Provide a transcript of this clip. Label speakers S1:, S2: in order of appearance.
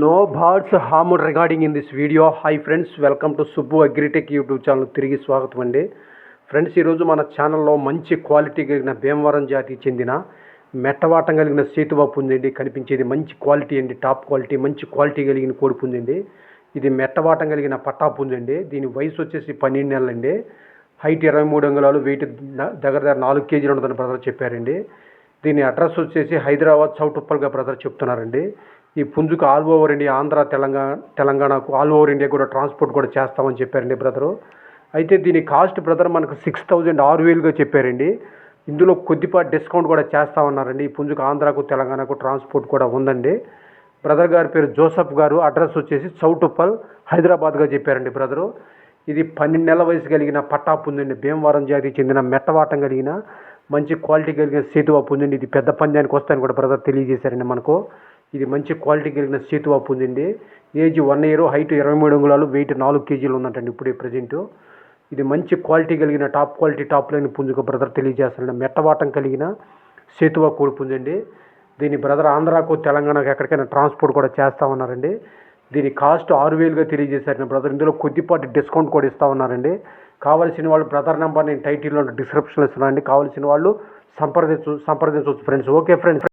S1: No birds harm regarding in this video hi friends welcome to Subbu Agritech YouTube channel తిరిగి స్వాగతం అండి. Friends ఈరోజు మన ఛానల్లో మంచి క్వాలిటీ కలిగిన భీమవరం జాతికి చెందిన మెట్టవాటం కలిగిన సేతువా ఉందండి. కనిపించేది మంచి క్వాలిటీ అండి. టాప్ క్వాలిటీ మంచి క్వాలిటీ కలిగిన కోడి పుంజండి ఇది మెట్టవాటం కలిగిన పట్టా పుంజండి దీని వయసు వచ్చేసి పన్నెండు నెలలండి. హైట్ ఇరవై మూడు అంగుళాలు వెయిట్ దగ్గర దగ్గర నాలుగు కేజీలు ఉంటుందని బ్రదర్ చెప్పారండి. దీని అడ్రస్ వచ్చేసి హైదరాబాద్ చౌటుప్పల్గా బ్రదర్ చెప్తున్నారండి. ఈ పుంజుకు all over India Andhra Telangana తెలంగాణకు ఆల్ ఓవర్ ఇండియా కూడా ట్రాన్స్పోర్ట్ కూడా చేస్తామని చెప్పారండి బ్రదరు. అయితే దీని కాస్ట్ బ్రదర్ మనకు సిక్స్ థౌజండ్ ఆరు వేలుగా చెప్పారండి. ఇందులో కొద్దిపాటి డిస్కౌంట్ కూడా చేస్తామన్నారండి ఈ పుంజుకు ఆంధ్రాకు తెలంగాణకు ట్రాన్స్పోర్ట్ కూడా ఉందండి. బ్రదర్ గారి పేరు జోసఫ్ గారు. అడ్రస్ వచ్చేసి చౌటుప్పల్ హైదరాబాద్గా చెప్పారండి బ్రదరు. ఇది పన్నెండు నెలల వయసు కలిగిన పట్టా పుంజండి. భీమవరం జాతికి చెందిన మెట్టవాటం కలిగిన మంచి క్వాలిటీ కలిగిన సేతువా పుంజండి. ఇది పెద్ద పంజానికి వస్తాయని కూడా బ్రదర్ తెలియజేశారండి మనకు. ఇది మంచి క్వాలిటీ కలిగిన సేతువా ఉందండి. ఏజ్ వన్ ఇయర్ హైట్ ఇరవై మూడు అంగుళాలు వెయిట్ నాలుగు కేజీలు ఉందంటండి ఇప్పుడే ప్రజెంటు. ఇది మంచి క్వాలిటీ కలిగిన టాప్ క్వాలిటీ టాప్ లైన్ పుంజుకు బ్రదర్ తెలియజేస్తారండి. మెట్టవాటం కలిగిన సేతువా కోడి పుంజండి. దీని బ్రదర్ ఆంధ్రాకు తెలంగాణకు ఎక్కడికైనా ట్రాన్స్పోర్ట్ కూడా చేస్తా ఉన్నారండి. దీని కాస్ట్ ఆరు వేలుగా తెలియజేశారండి బ్రదర్. ఇందులో కొద్దిపాటి డిస్కౌంట్ కూడా ఇస్తూ ఉన్నారండి. కావాల్సిన వాళ్ళు బ్రదర్ నెంబర్ నేను టైటిల్లో డిస్క్రిప్షన్లో ఇస్తున్నానండి. కావాల్సిన వాళ్ళు సంప్రదించు సంప్రదించవచ్చు ఫ్రెండ్స్. Okay friends.